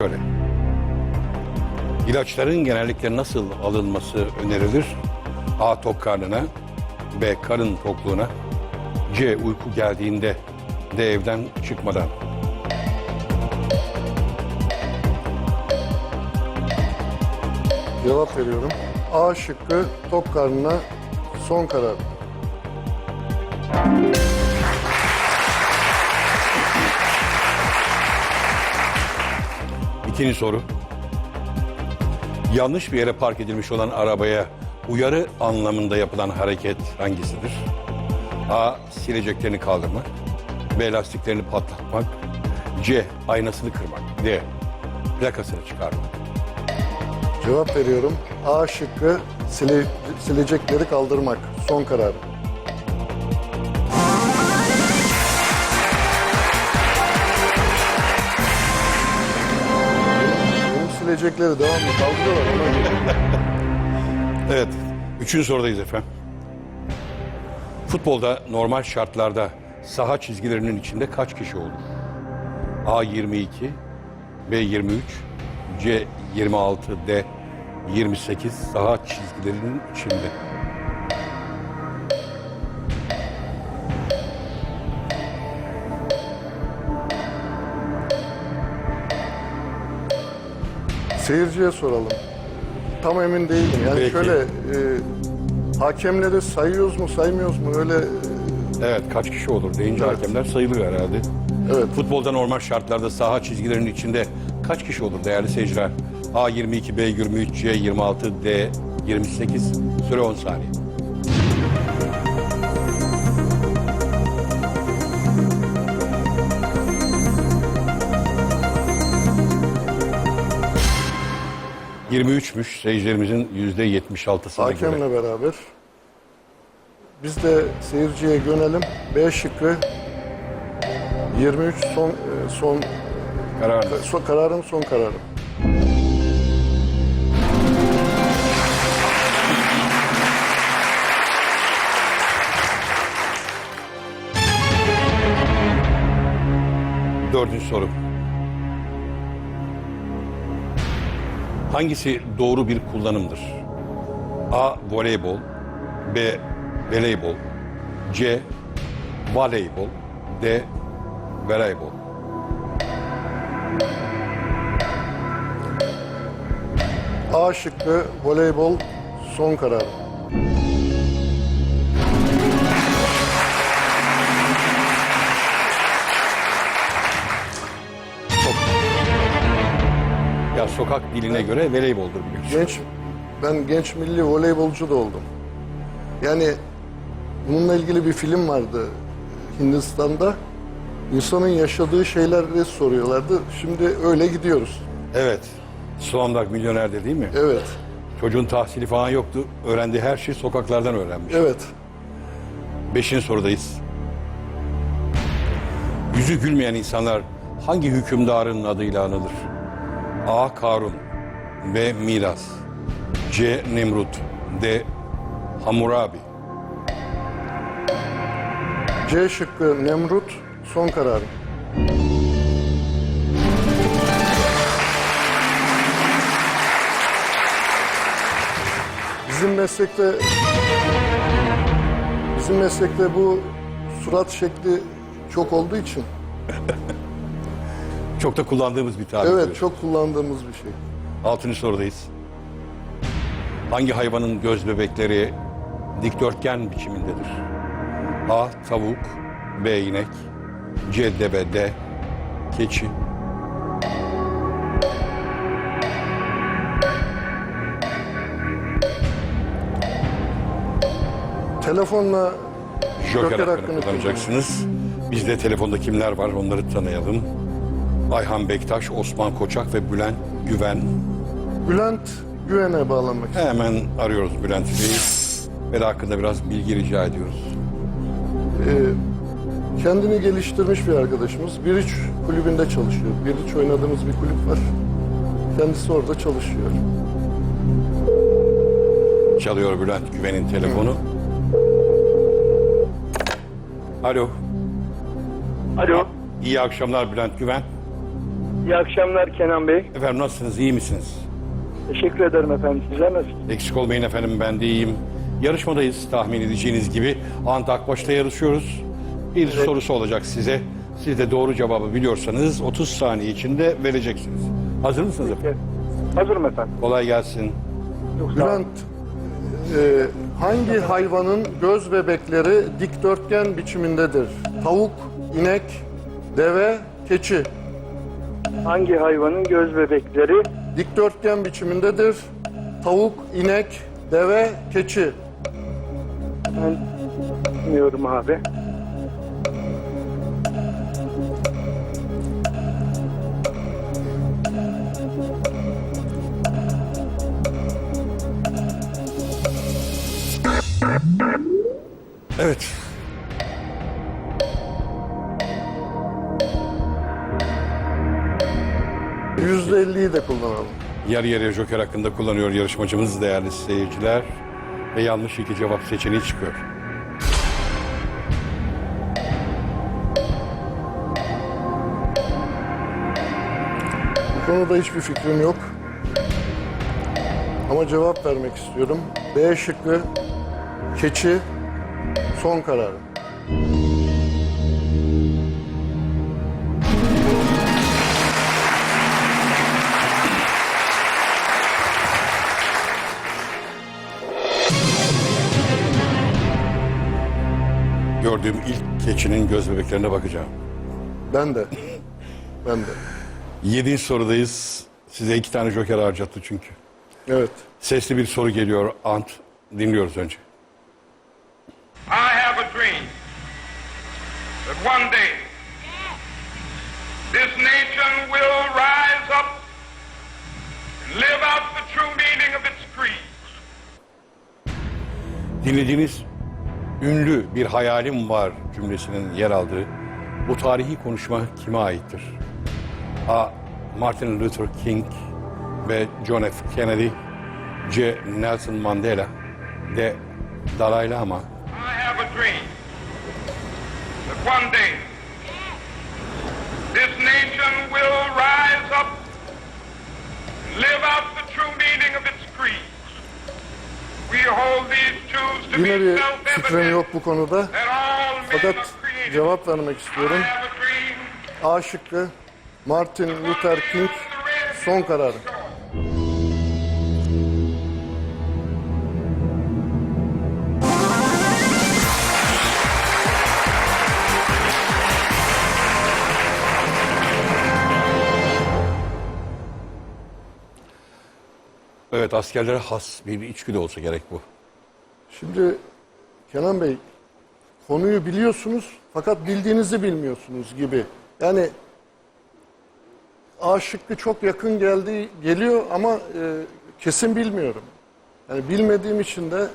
Şöyle. İlaçların genellikle nasıl alınması önerilir? A. Tok karnına. B. Karın tokluğuna. C. Uyku geldiğinde. D. Evden çıkmadan. Cevap veriyorum. A şıkkı tok karnına son karar. İkinci soru. Yanlış bir yere park edilmiş olan arabaya uyarı anlamında yapılan hareket hangisidir? A. Sileceklerini kaldırmak. B. Lastiklerini patlatmak. C. Aynasını kırmak. D. Plakasını çıkarmak. Cevap veriyorum. A şıkkı sile- silecekleri kaldırmak. Son karar. Benim silecekleri devamlı kaldırıyorlar. Ona göre. Evet. Üçüncü sorudayız efendim. Futbolda normal şartlarda saha çizgilerinin içinde kaç kişi olur? A 22, B 23, C 26, D 28 saha çizgilerinin içinde. Seyirciye soralım. Tam emin değilim. Yani Peki. şöyle e, hakemleri sayıyoruz mu saymıyoruz mu öyle e, Evet kaç kişi olur deyince Evet. hakemler sayılır herhalde. evet Futbolda normal şartlarda saha çizgilerinin içinde kaç kişi olur değerli seyirciler? A 22, B 23, C 26, D 28. Süre 10 saniye. ...23'müş seyircilerimizin yüzde 76'sına göre. hakemle beraber. Biz de seyirciye yönelim. B şıkkı 23 son e, son, Kararınız. son kararım son kararım. Dördüncü soru. Hangisi doğru bir kullanımdır? A. Voleybol B. Voleybol C. Voleybol D. Voleybol A şıkkı voleybol son kararım. Sokak diline göre voleyboldur biliyorsun. Genç ben genç milli voleybolcu da oldum. Yani bununla ilgili bir film vardı Hindistan'da. İnsanın yaşadığı şeyleri soruyorlardı. Şimdi öyle gidiyoruz. Evet. Slumdog Milyoner'de değil mi? Evet, Çocuğun tahsili falan yoktu. Öğrendiği her şeyi sokaklardan öğrenmiş. evet. Beşinci sorudayız. Yüzü gülmeyen insanlar hangi hükümdarın adıyla anılır? A. Karun B. Miras C. Nemrut D. Hammurabi C şıkkı Nemrut son kararım. Bizim meslekte bizim meslekte bu surat şekli çok olduğu için Çok da kullandığımız bir tabir. evet çok kullandığımız bir şey. Altıncı sorudayız. Hangi hayvanın göz bebekleri dikdörtgen biçimindedir? A. Tavuk B. inek C. Deve D. Keçi Telefonla Joker, Joker hakkını hakkını kullanacaksınız. Biz de telefonda kimler var onları tanıyalım. Ayhan Bektaş, Osman Koçak ve Bülent Güven. Bülent Güven'e bağlamak istiyorum. Hemen arıyoruz Bülent Bey'i. Ve de hakkında biraz bilgi rica ediyoruz. Ee, kendini geliştirmiş bir arkadaşımız. Bir üç kulübünde çalışıyor. Bir üç oynadığımız bir kulüp var. Kendisi orada çalışıyor. Çalıyor Bülent Güven'in telefonu. Alo. Alo. İyi akşamlar Bülent Güven. İyi akşamlar Kenan Bey. Efendim nasılsınız? iyi misiniz? Teşekkür ederim efendim. Sizler nasılsınız? Eksik olmayın efendim ben de iyiyim. Yarışmadayız tahmin edeceğiniz gibi. Ant Akbaş'ta yarışıyoruz. Bir sorusu olacak size. Siz de doğru cevabı biliyorsanız 30 saniye içinde vereceksiniz. Hazır mısınız efendim? Hazırım efendim. Kolay gelsin. Bülent, e, hangi hayvanın göz bebekleri dikdörtgen biçimindedir? Tavuk, inek, deve, keçi. Hangi hayvanın göz bebekleri Dikdörtgen biçimindedir. Tavuk, inek, deve, keçi. ben bilmiyorum abi. Evet. %50'yi de kullanalım. Yarı yarıya joker hakkında kullanıyor yarışmacımız değerli seyirciler. Ve yanlış iki cevap seçeneği çıkıyor. Bu konuda hiçbir fikrim yok. Ama cevap vermek istiyorum. B şıkkı, keçi, son karar. Gördüğüm ilk keçinin göz bebeklerine bakacağım. Ben de. Ben de. Yedinci sorudayız. Size iki tane joker harcattı çünkü. Evet. Sesli bir soru geliyor Ant. Dinliyoruz önce. I have a dream that one day this nation will rise up and live out the true meaning of its creed. Dinlediğiniz ünlü bir hayalim var cümlesinin yer aldığı bu tarihi konuşma kime aittir? A. Martin Luther King B. John F. Kennedy C. Nelson Mandela D. Dalai Lama I have a dream that one day this nation will rise up live out the true meaning of its creed. Yine bir fikrim yok bu konuda. Fakat cevap vermek istiyorum. a şıkkı, Martin Luther King, son karar. Evet askerlere has bir içgüdü olsa gerek bu. Şimdi Kenan Bey, konuyu biliyorsunuz fakat bildiğinizi bilmiyorsunuz gibi. Yani A şıkkı çok yakın geldi geliyor ama e, kesin bilmiyorum. Yani bilmediğim için de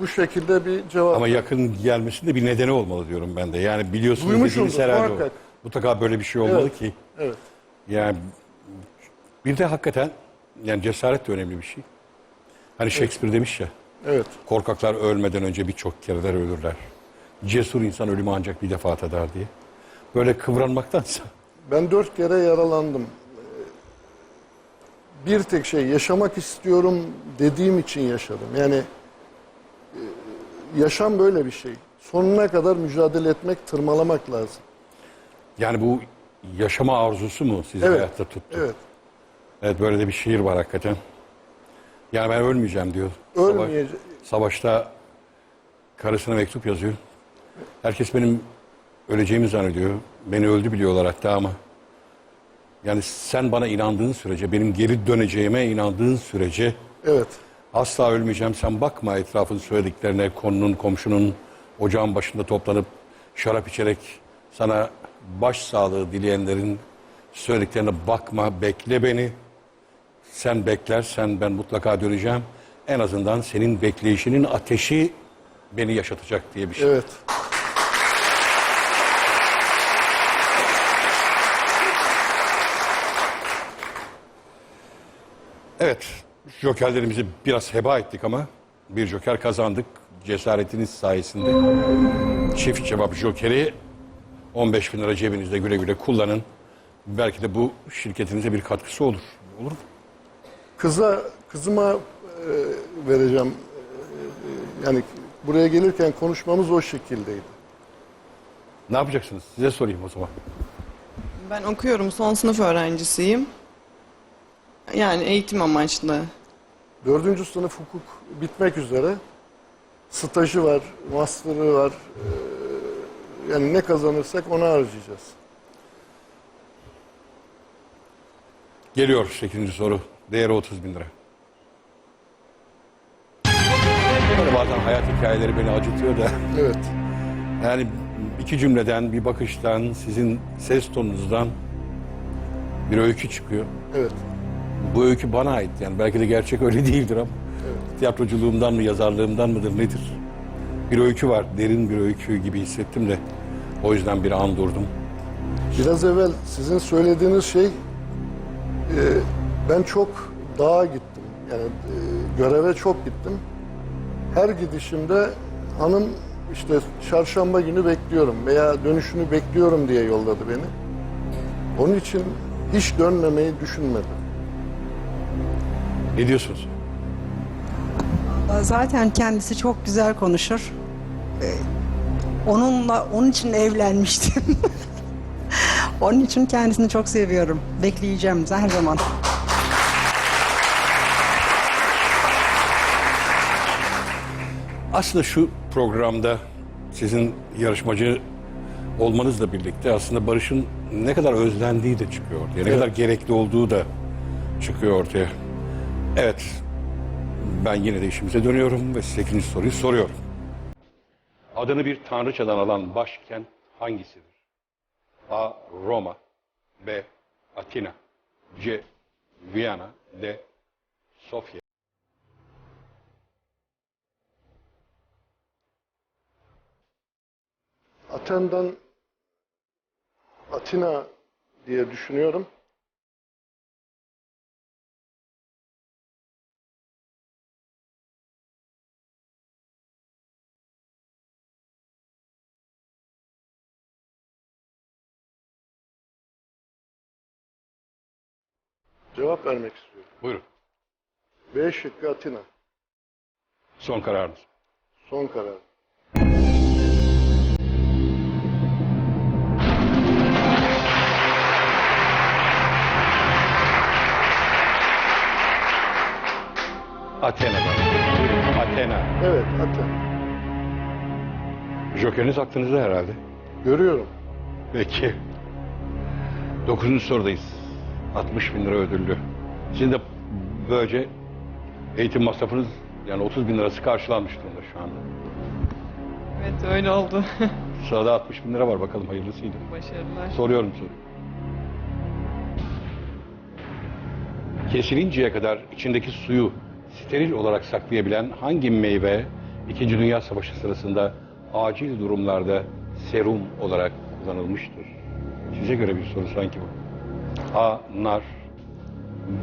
bu şekilde bir cevap. Ama yakın gelmesinde bir nedeni olmalı diyorum ben de. Yani biliyorsunuz Duymuşumdur, herhalde o. muhakkak. Mutlaka böyle bir şey olmalı Evet. ki. Evet. Yani bir de hakikaten yani cesaret de önemli bir şey. Hani Shakespeare demiş ya, Evet. korkaklar ölmeden önce birçok kereler ölürler. Cesur insan ölümü ancak bir defa tadar diye. Böyle kıvranmaktansa Ben dört kere yaralandım. Ee, Bir tek şey yaşamak istiyorum dediğim için yaşadım. Yani e, yaşam böyle bir şey. Sonuna kadar mücadele etmek, tırmalamak lazım. yani bu yaşama arzusu mu sizi Evet. hayatta tuttu? Evet. Evet böyle de bir şiir var hakikaten. Yani ben ölmeyeceğim diyor. Savaş- Ölmeyecek. savaşta karısına mektup yazıyor. Herkes benim öleceğimi zannediyor. Beni öldü biliyorlar hatta ama. Yani sen bana inandığın sürece, benim geri döneceğime inandığın sürece Evet. asla ölmeyeceğim. Sen bakma etrafın söylediklerine, konunun, komşunun ocağın başında toplanıp şarap içerek sana baş sağlığı dileyenlerin söylediklerine bakma, bekle beni. Sen beklersen ben mutlaka döneceğim. En azından senin bekleyişinin ateşi beni yaşatacak diye bir şey. Evet. Evet, jokerlerimizi biraz heba ettik ama bir joker kazandık cesaretiniz sayesinde. Çift cevap jokeri 15 bin lira cebinizde güle güle kullanın. Belki de bu şirketinize bir katkısı olur. Olur mu? Kıza, kızıma e, vereceğim. E, yani buraya gelirken konuşmamız o şekildeydi. Ne yapacaksınız? Size sorayım o zaman. Ben okuyorum, son sınıf öğrencisiyim. Yani eğitim amaçlı. Dördüncü sınıf hukuk bitmek üzere. Stajı var, master'ı var. E, yani ne kazanırsak ona harcayacağız. Geliyor 8. soru. Değeri 30 bin lira. Böyle bazen hayat hikayeleri beni acıtıyor da. Evet. Yani iki cümleden, bir bakıştan, sizin ses tonunuzdan bir öykü çıkıyor. Evet. Bu öykü bana ait yani belki de gerçek öyle değildir ama tiyatroculuğumdan mı yazarlığımdan mıdır nedir? Bir öykü var derin bir öykü gibi hissettim de o yüzden bir an durdum. Biraz evvel sizin söylediğiniz şey e, ben çok dağa gittim. Yani e, göreve çok gittim. Her gidişimde hanım işte çarşamba günü bekliyorum veya dönüşünü bekliyorum diye yolladı beni. Onun için hiç dönmemeyi düşünmedim. Ne diyorsunuz? Zaten kendisi çok güzel konuşur. Ee, Onunla, onun için evlenmiştim. onun için kendisini çok seviyorum. Bekleyeceğim her zaman. Aslında şu programda sizin yarışmacı olmanızla birlikte aslında Barış'ın ne kadar özlendiği de çıkıyor ortaya. Ne kadar gerekli olduğu da çıkıyor ortaya. Evet, ben yine de işimize dönüyorum ve size ikinci soruyu soruyorum. Adını bir tanrıçadan alan başkent hangisidir? A. Roma B. Atina C. Viyana D. Sofya Aten'den Atina diye düşünüyorum. Cevap vermek istiyorum. Buyurun. B şıkkı Atina. Son kararınız. Son karar. Athena. Athena. Evet Aten. Jokeriniz aklınızda herhalde. Görüyorum. Peki. Dokuzuncu sorudayız. 60 bin lira ödüllü. Sizin de böylece eğitim masrafınız yani 30 bin lirası karşılanmış durumda şu anda. Evet öyle oldu. Sırada 60 bin lira var bakalım hayırlısıydı. Başarılar. Soruyorum soru. Kesilinceye kadar içindeki suyu steril olarak saklayabilen hangi meyve İkinci Dünya Savaşı sırasında acil durumlarda serum olarak kullanılmıştır? Size göre bir soru sanki bu. A. Nar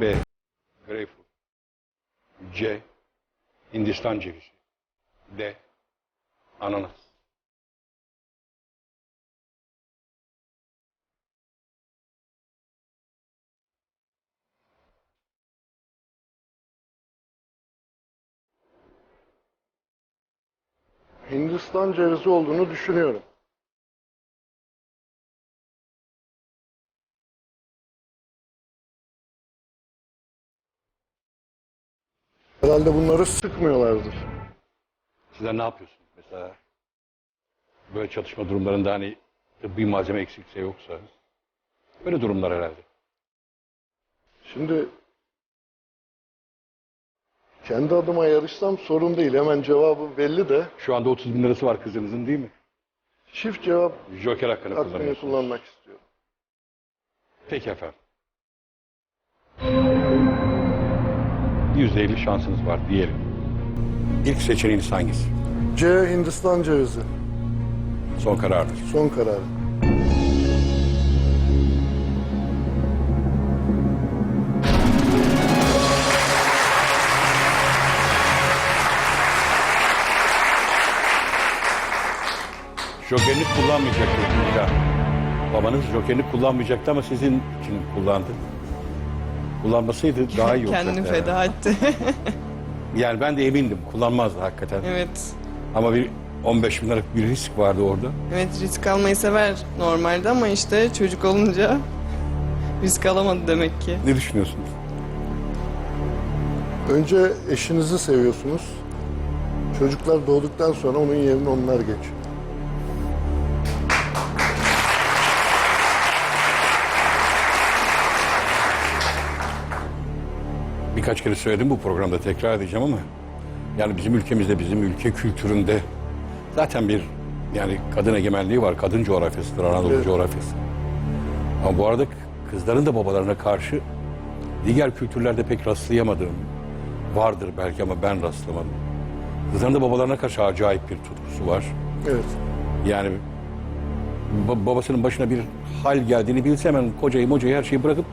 B. Greyfurt C. Hindistan cevizi D. Ananas Hindistan cevizi olduğunu düşünüyorum. Herhalde bunları sıkmıyorlardır. Sizler ne yapıyorsunuz mesela? Böyle çatışma durumlarında hani tıbbi malzeme eksikse yoksa. Böyle durumlar herhalde. Şimdi kendi adıma yarışsam sorun değil. Hemen cevabı belli de Şu anda 30 bin lirası var kızınızın değil mi? çift cevap Joker hakkını hakkını kullanıyorsunuz. kullanmak istiyorum. Peki efendim. %50 şansınız var diyelim. İlk seçeneğiniz hangisi? C. Hindistan cevizi. Son kararınız. Son karar. Jokeriniz kullanmayacaktır. İlla. Babanız jokerini kullanmayacaktı ama sizin için kullandı. Kullanmasaydı daha iyi olacaktı. Kendini herhalde. feda etti. Yani ben de emindim kullanmazdı hakikaten. evet. Ama bir 15 bin liralık bir risk vardı orada. Evet risk almayı sever normalde ama işte çocuk olunca risk alamadı demek ki. Ne düşünüyorsunuz? Önce eşinizi seviyorsunuz. Çocuklar doğduktan sonra onun yerine onlar geçiyor. Birkaç kere söyledim bu programda tekrar edeceğim ama yani bizim ülkemizde, bizim ülke kültüründe zaten bir yani kadın egemenliği var. Kadın coğrafyasıdır, Anadolu Evet. coğrafyası. Ama bu arada kızların da babalarına karşı diğer kültürlerde pek rastlayamadığım vardır belki ama ben rastlamadım. Kızların da babalarına karşı acayip bir tutkusu var. Evet. Yani ba- babasının başına bir hal geldiğini bilse hemen kocayı mocayı her şeyi bırakıp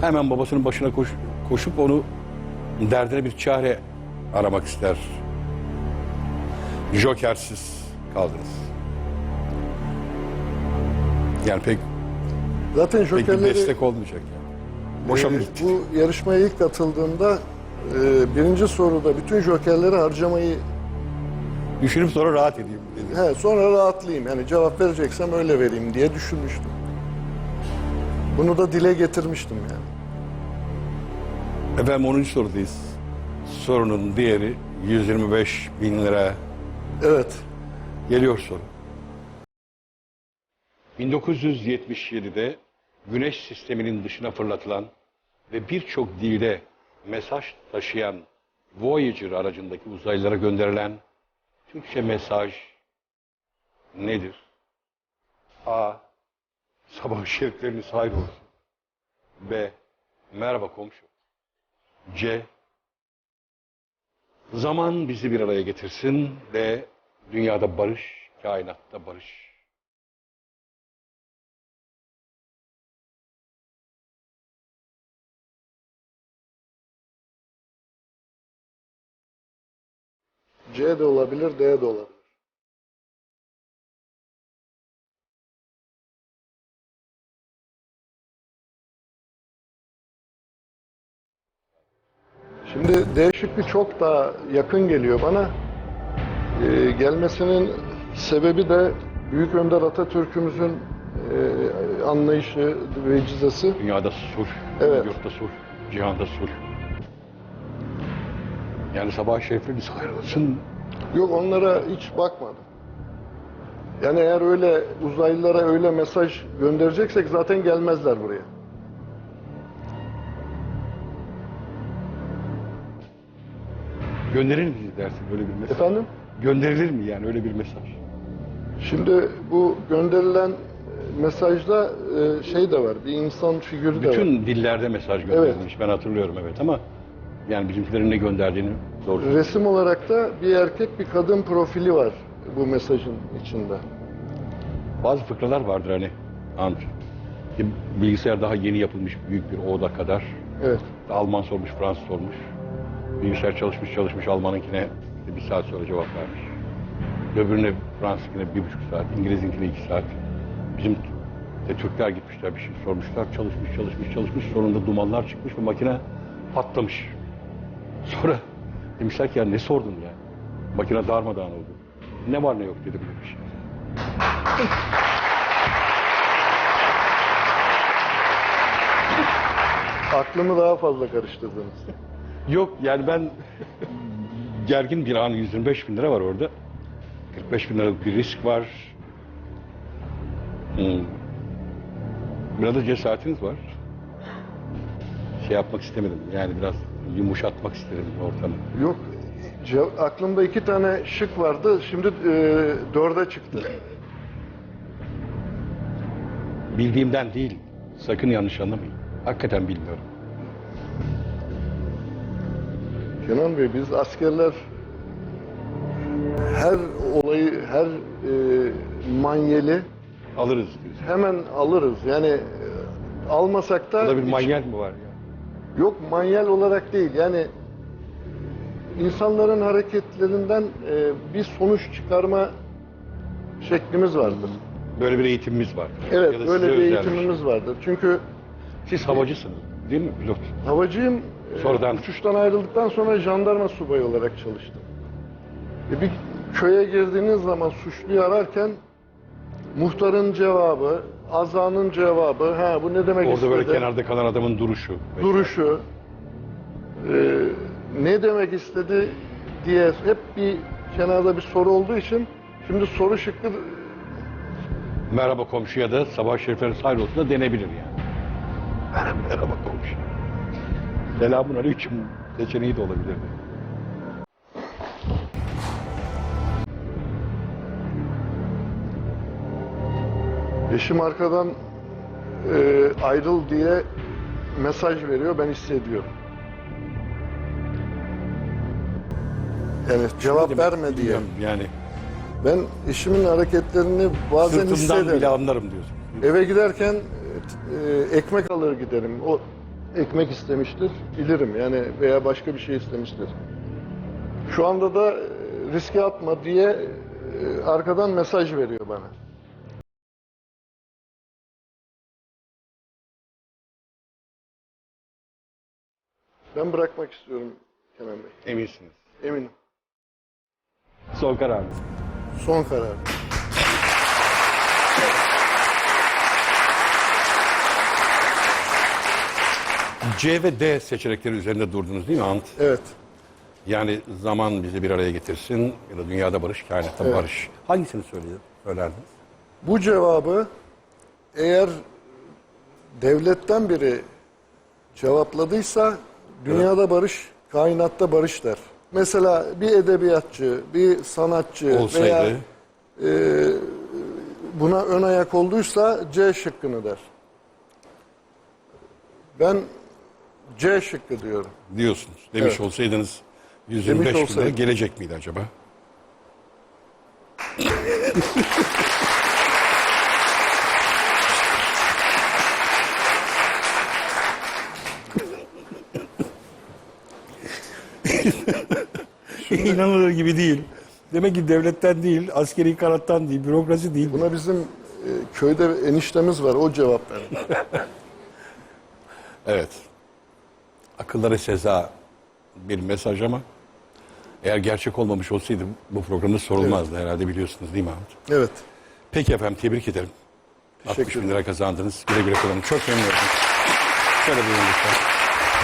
hemen babasının başına koş- koşup onu derdine bir çare aramak ister. Jokersiz kaldınız. Yani pek, Zaten pek bir jokerleri destek olmayacak. Yani. Boşa mı e, gitti? bu yarışmaya ilk katıldığımda e, birinci soruda bütün jokerleri harcamayı Düşünüp sonra rahat edeyim dedi. he, sonra rahatlayayım. Yani cevap vereceksem öyle vereyim diye düşünmüştüm. Bunu da dile getirmiştim yani. Efendim 10. sorudayız. Sorunun diğeri 125 bin lira Evet. Geliyor soru. 1977'de Güneş sisteminin dışına fırlatılan ve birçok dilde mesaj taşıyan Voyager aracındaki uzaylılara gönderilen Türkçe mesaj nedir? A. Sabah şerifleriniz hayır olsun. B. Merhaba komşu. C. Zaman bizi bir araya getirsin ve dünyada barış, kainatta barış. C de olabilir, D de olabilir. Şimdi D şıkkı çok daha yakın geliyor bana. Ee, gelmesinin sebebi de Büyük Önder Atatürk'ümüzün e, anlayışı ve cizası. Dünyada sulh, Evet. yurtta sulh, cihanda sulh. Yani sabah şerifleriniz hayır olsun. Yok onlara hiç bakmadım. Yani eğer öyle uzaylılara öyle mesaj göndereceksek zaten gelmezler buraya. Gönderilir mi dersin öyle bir mesaj? Efendim? Gönderilir mi yani öyle bir mesaj? Şimdi bu gönderilen e, mesajda e, şey de var, bir insan figürü de var. Bütün dillerde mesaj gönderilmiş ben hatırlıyorum evet ama yani bizimkilerin ne gönderdiğini doğru Resim olarak da bir erkek bir kadın profili var bu mesajın içinde. Bazı fıkralar vardır hani ant. Bilgisayar daha yeni yapılmış büyük bir oda kadar. Evet. Alman sormuş, Fransız sormuş. Bilgisayar çalışmış çalışmış Almanınkine bir saat sonra cevap vermiş. Öbürüne Fransızınkine bir buçuk saat, İngilizinkine iki saat. Bizim de Türkler gitmişler bir şey sormuşlar. Çalışmış çalışmış çalışmış. Sonunda dumanlar çıkmış ve makine patlamış. Sonra demişler ki ya ne sordun ya? Makine darmadağın oldu. Ne var ne yok dedim demiş. Aklımı daha fazla karıştırdınız. Yok yani ben gergin bir an 125 bin lira var orada. 45 bin liralık bir risk var. Hmm. Biraz da cesaretiniz var. Şey yapmak istemedim yani biraz yumuşatmak istedim ortamı. Yok, aklımda iki tane şık vardı, şimdi e, dörde çıktı. Bildiğimden değil. Sakın yanlış anlamayın. Hakikaten bilmiyorum. Kenan Bey biz askerler her olayı, her e, manyeli Alırız diyorsun. hemen alırız. Yani e, almasak da Burada bir hiç- manyak mı var ya? yok manyel olarak değil. Yani insanların hareketlerinden e, bir sonuç çıkarma şeklimiz vardır. Böyle bir eğitimimiz var. Evet Ya da böyle bir eğitimimiz vardır. Çünkü Siz havacısınız değil mi pilot? havacıyım. Sonradan- Uçuştan ayrıldıktan sonra jandarma subayı olarak çalıştım. E, bir köye girdiğiniz zaman suçluyu ararken muhtarın cevabı, azanın cevabı, ha bu ne demek Orada istedi? böyle kenarda kalan adamın duruşu. duruşu, e, ne demek istedi diye hep bir kenarda bir soru olduğu için şimdi soru şıkkı Merhaba komşuya da sabah şerifleri sayır olsun da denebilir yani. Merhaba komşu. Selamun aleyküm seçeneği de olabilirdi. eşim arkadan e, ayrıl diye mesaj veriyor ben hissediyorum. Yani cevap verme diye. Bilmiyorum Yani Ben eşimin hareketlerini bazen sırtımdan hissederim. bile anlarım diyorsun. Eve giderken e, ekmek alır giderim. O ekmek istemiştir, bilirim yani veya başka bir şey istemiştir. Şu anda da e, riske atma diye e, arkadan mesaj veriyor bana. Ben bırakmak istiyorum Kenan Bey. Eminsiniz. Eminim. Son karar. Son karar. C ve D seçenekleri üzerinde durdunuz değil mi Ant? Evet. Yani zaman bizi bir araya getirsin ya da dünyada barış, kainatta Evet. barış. Hangisini söyledi, söylerdiniz? Bu cevabı eğer devletten biri cevapladıysa dünyada barış, kainatta barış der. Mesela bir edebiyatçı, bir sanatçı Olsaydı veya buna ön ayak olduysa C şıkkını der. Ben C şıkkı diyorum. diyorsunuz. Demiş Evet. olsaydınız 125 bin lira olsaydım. gelecek miydi acaba? İnanılır gibi değil. Demek ki devletten değil, askeri kanattan değil, bürokrasi değil. Buna bizim e, köyde eniştemiz var, o cevap verir. Evet. Akıllara seza bir mesaj ama eğer gerçek olmamış olsaydı bu programda sorulmazdı herhalde biliyorsunuz değil mi Ahmet? Evet. Peki efendim tebrik ederim. Teşekkür 60 bin lira kazandınız. Güle güle kullanın. Çok memnun oldum. Şöyle buyurun lütfen.